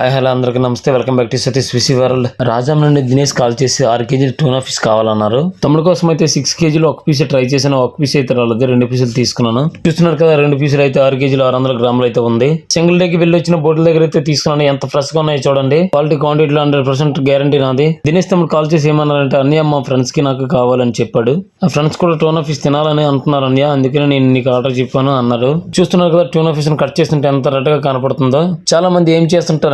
Hi hello అందరికీ నమస్తే. Welcome back to Satish VC world Rajam నుండి దినేష్ కాల్ చేసి ఆరు కేజీలు టూనా ఫిష్ కావాలన్నారు. తమ్ముడు కోసం అయితే సిక్స్ కేజీలు ఒక పీస్ ట్రై చేసిన ఒక పీస్ అయితే రాలేదు రెండు పీసులు తీసుకున్నాను. చూస్తున్నారు కదా రెండు పీసులు అయితే ఆరు కేజీలు ఆరు వందల గ్రాములు అయితే ఉంది. సింగిల్ డేకి వెళ్ళి వచ్చిన బోట్ల దగ్గర అయితే తీసుకున్నాను. ఎంత ఫ్రెష్గా ఉన్నాయో చూడండి. క్వాలిటీ క్వాంటిటీలో హండ్రెడ్ పర్సెంట్ గ్యారంటీ నాది. దినేష్ తమ్ముడు కాల్ చేసి ఏమన్నారంటే అన్నయ్య మా ఫ్రెండ్స్కి నాకు కావాలని చెప్పాడు. ఆ ఫ్రెండ్స్ కూడా టూనా ఫిష్ తినాలని అంటున్నారు అన్నయ్య. అందుకనే నేను నీకు ఆర్డర్ చెప్పాను అన్నారు. చూస్తున్నారు కదా టూనా ఫిష్ కట్ చేస్తుంటే ఎంత రెడ్గా కనపడుతుందో. చాలా మంది ఏం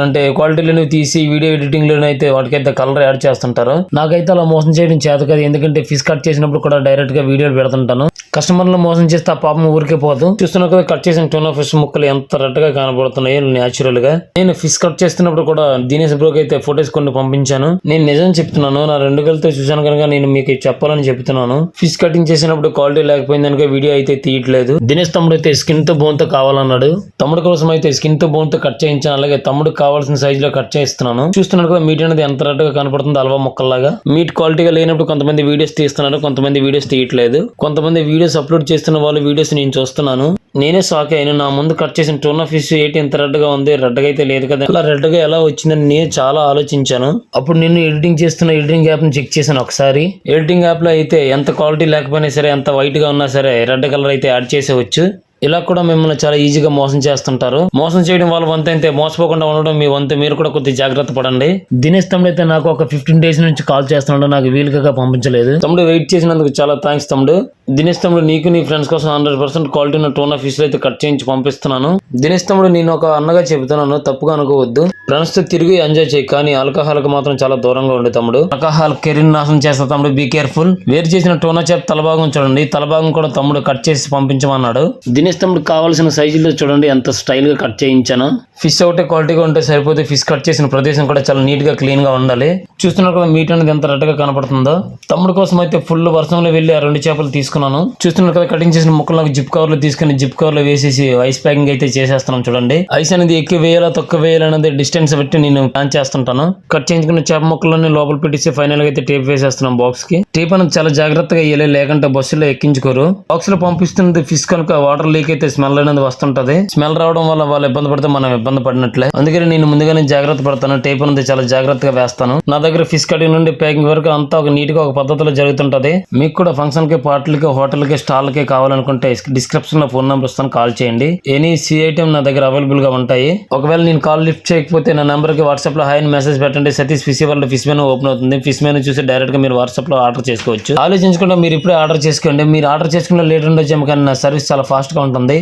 అంటే క్వాలిటీలోనే తీసి వీడియో ఎడిటింగ్ అయితే వాటికైతే కలర్ యాడ్ చేస్తుంటారు. నాకైతే అలా మోసం చేయడం చేత కాదు. ఎందుకంటే ఫిష్ కట్ చేసినప్పుడు కూడా డైరెక్ట్గా వీడియోలు పెడుతుంటాను. కస్టమర్లు మోసం చేస్తే ఆ పాపం ఊరికే పోదు. చూస్తున్నా కదా కట్ చేసిన టూనా ఫిష్ ముక్కలు ఎంత రెడ్గా కనబడుతున్నాయో న్యాచురల్గా. నేను ఫిష్ కట్ చేస్తున్నప్పుడు కూడా దినేష్ బ్రోకి అయితే ఫొటోస్ కొన్ని పంపించాను. నేను నిజం చెప్తున్నాను. నా రెండు గలతో చూసాను కనుక నేను మీకు చెప్పాలని చెప్తున్నాను. ఫిష్ కటింగ్ చేసినప్పుడు క్వాలిటీ లేకపోయింది కనుక వీడియో అయితే తీయట్లేదు. దినేష్ తమ్ముడు అయితే స్కిన్తో బోన్తో కావాలన్నాడు. తమ్ముడు కోసం అయితే స్కిన్తో బోన్తో కట్ చేయించాను. అలాగే తమ్ముడు కావాలి కావాల్సిన సైజ్లో కట్ చేస్తున్నాను. చూస్తున్నారు కదా మీట్ అనేది ఎంత రెడ్గా కనపడుతుంది అల్వా ముక్కల్లాగా. మీట్ క్వాలిటీగా లేనప్పుడు కొంతమంది వీడియోస్ తీస్తున్నారు కొంతమంది వీడియోస్ తీయట్లేదు. కొంతమంది వీడియోస్ అప్లోడ్ చేస్తున్న వాళ్ళ వీడియోస్ నేను చూస్తున్నాను. నేనే షాక్ అయ్యాను. నా ముందు కట్ చేసిన టూనా ఫిష్ ఏంటి ఇంత రెడ్గా ఉంది రెడ్గా అయితే లేదు కదా. అలా రెడ్గా ఎలా వచ్చిందని నేను చాలా ఆలోచించాను. అప్పుడు నేను ఎడిటింగ్ చేస్తున్న ఎడిటింగ్ యాప్ని చెక్ చేశాను ఒకసారి. ఎడిటింగ్ యాప్లో అయితే ఎంత క్వాలిటీ లేకపోయినా సరే ఎంత వైట్గా ఉన్నా సరే రెడ్ కలర్ అయితే యాడ్ చేసేవచ్చు. ఇలా కూడా మిమ్మల్ని చాలా ఈజీగా మోసం చేస్తుంటారు. మోసం చేయడం వాళ్ళ వంత అయితే మోసపోకుండా ఉండడం మీ వంతు. మీరు కూడా కొద్దిగా జాగ్రత్త పడండి. దినేష్ తమ్ముడు అయితే నాకు ఒక ఫిఫ్టీన్ డేస్ నుంచి కాల్ చేస్తున్నాడు. నాకు వీలుగా పంపించలేదు. తమ్ముడు వెయిట్ చేసినందుకు చాలా థ్యాంక్స్ తమ్ముడు. దినేష్ తమ్ముడు నీకు నీ ఫ్రెండ్స్ కోసం హండ్రెడ్ పర్సెంట్ క్వాలిటీ ఉన్న టోనా ఫిష్ అయితే కట్ చేయించి పంపిస్తున్నాను. దినేష్ తమ్ముడు నేను ఒక అన్నగా చెబుతున్నాను. తప్పుగా అనుకోవద్దు. ఫ్రెండ్స్తో తిరిగి ఎంజాయ్ చేయి. కానీ ఆల్కహాల్కి మాత్రం చాలా దూరంగా ఉండే తమ్ముడు. ఆల్కహాల్ కెరీర్ నాశనం చేస్తా తమ్ముడు. బీ కేర్ఫుల్ వేరు చేసిన టోనా చేప తలభాగం చూడండి. తలభాగం కూడా తమ్ముడు కట్ చేసి పంపించమన్నాడు. దినేష్ తమ్ముడు కావాల్సిన సైజులో చూడండి ఎంత స్టైల్గా కట్ చేయించాను. ఫిష్ ఒకటే క్వాలిటీగా ఉంటే సరిపోతే ఫిష్ కట్ చేసిన ప్రదేశం కూడా చాలా నీట్గా క్లీన్గా ఉండాలి. చూస్తున్నారు కదా మీట్ అనేది ఎంత రెడ్గా కనపడుతుందో. తమ్ముడు కోసం అయితే ఫుల్ వర్షంలో వెళ్ళి ఆ రెండు చేపలు తీసుకున్నాను. చూస్తున్నారు కదా కటింగ్ చేసిన ముక్కలు నాకు జిప్ కవర్లో తీసుకుని జిప్ కవర్లో వేసేసి ఐస్ ప్యాకింగ్ అయితే చేసేస్తున్నాం చూడండి. ఐస్ అనేది ఎక్కువ వేయాలా తక్కువ వేయాలనేది డిస్టెన్స్ బట్టి నేను ప్లాన్ చేస్తుంటాను. కట్ చేయించుకున్న చేప ముక్కలన్నీ లోపల పెట్టేసి ఫైనల్గా అయితే టేప్ వేసేస్తున్నాం బాక్స్ స్టీఫన్ అనేది చాలా జాగ్రత్తగా వెళ్ళి లేకుంటే బస్సులో ఎక్కించుకోరు. బాక్స్లో పంపిస్తున్నది ఫిష్ కనుక వాటర్ లీక్ అయితే స్మెల్ అనేది వస్తుంటది. స్మెల్ రావడం వల్ల వాళ్ళు ఇబ్బంది పడితే మనం ఇబ్బంది పడినట్లే. అందుకని నేను ముందుగానే జాగ్రత్త పడతాను. టేప్ అనేది చాలా జాగ్రత్తగా వేస్తాను. నా దగ్గర ఫిష్ కటింగ్ నుండి ప్యాకింగ్ వరకు అంతా ఒక నీట్గా ఒక పద్ధతిలో జరుగుతుంటది. మీకు కూడా ఫంక్షన్కి పార్టీలకి హోటల్కి స్టాల్కి కావాలనుకుంటే డిస్క్రిప్షన్లో ఫోన్ నెంబర్ ఇస్తాను. కాల్ చేయండి. ఎనీ సి ఐటమ్ నా దగ్గర అవైలబుల్గా ఉంటాయి. ఒకవేళ నేను కాల్ లిఫ్ట్ చేయకపోతే నా నెంబర్కి వాట్సాప్లో హై అని మెసేజ్ పెట్టండి. సతీష్ ఫిష్ వల్ల ఫిష్ మెనూ ఓపెన్ అవుతుంది. ఫిష్ మెనూ చూసి డైరెక్ట్గా మీరు వాట్సాప్లో ఆర్డర్ చేసుకోవచ్చు. ఆలోచించకుండా మీరు ఇప్పుడే ఆర్డర్ చేసుకోండి. మీరు ఆర్డర్ చేసుకున్న లేట్ ఉండొచ్చేమో కానీ నా సర్వీస్ చాలా ఫాస్ట్గా ఉంటుంది.